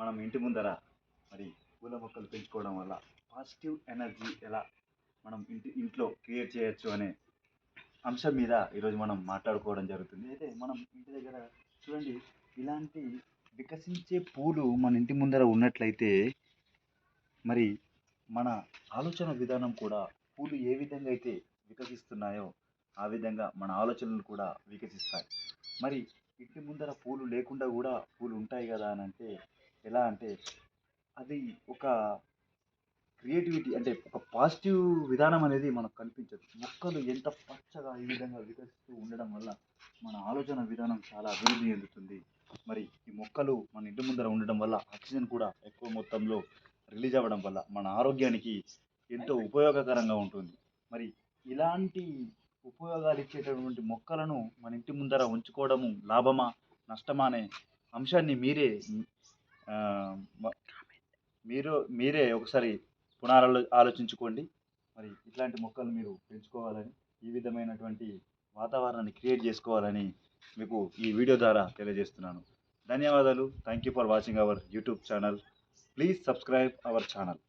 మనం ఇంటి ముందర మరి పూల మొక్కలు పెంచుకోవడం వల్ల పాజిటివ్ ఎనర్జీ ఎలా మనం ఇంటి ఇంట్లో క్రియేట్ చేయొచ్చు అనే అంశం మీద ఈరోజు మనం మాట్లాడుకోవడం జరుగుతుంది. అయితే మనం ఇంటి దగ్గర చూడండి ఇలాంటి వికసించే పూలు మన ఇంటి ముందర ఉన్నట్లయితే మరి మన ఆలోచన విధానం కూడా పూలు ఏ విధంగా అయితే వికసిస్తున్నాయో ఆ విధంగా మన ఆలోచనలు కూడా వికసిస్తాయి. మరి ఇంటి ముందర పూలు లేకుండా కూడా పూలు ఉంటాయి కదా అని అంటే ఎలా అంటే అది ఒక క్రియేటివిటీ అంటే ఒక పాజిటివ్ విధానం అనేది మనకు కనిపించదు. మొక్కలు ఎంత పచ్చగా ఈ విధంగా వికసిస్తూ ఉండడం వల్ల మన ఆలోచన విధానం చాలా అభివృద్ధి చెందుతుంది. మరి ఈ మొక్కలు మన ఇంటి ముందర ఉండడం వల్ల ఆక్సిజన్ కూడా ఎక్కువ మొత్తంలో రిలీజ్ అవ్వడం వల్ల మన ఆరోగ్యానికి ఎంతో ఉపయోగకరంగా ఉంటుంది. మరి ఇలాంటి ఉపయోగాలు ఇచ్చేటటువంటి మొక్కలను మన ఇంటి ముందర ఉంచుకోవడము లాభమా నష్టమా అనే అంశాన్ని మీరే మీరు మీరే ఒకసారి పునరాలో ఆలోచించుకోండి. మరి ఇట్లాంటి మొక్కలు మీరు పెంచుకోవాలని ఈ విధమైనటువంటి వాతావరణాన్ని క్రియేట్ చేసుకోవాలని మీకు ఈ వీడియో ద్వారా తెలియజేస్తున్నాను. ధన్యవాదాలు. Thank you for watching our YouTube channel please subscribe our channel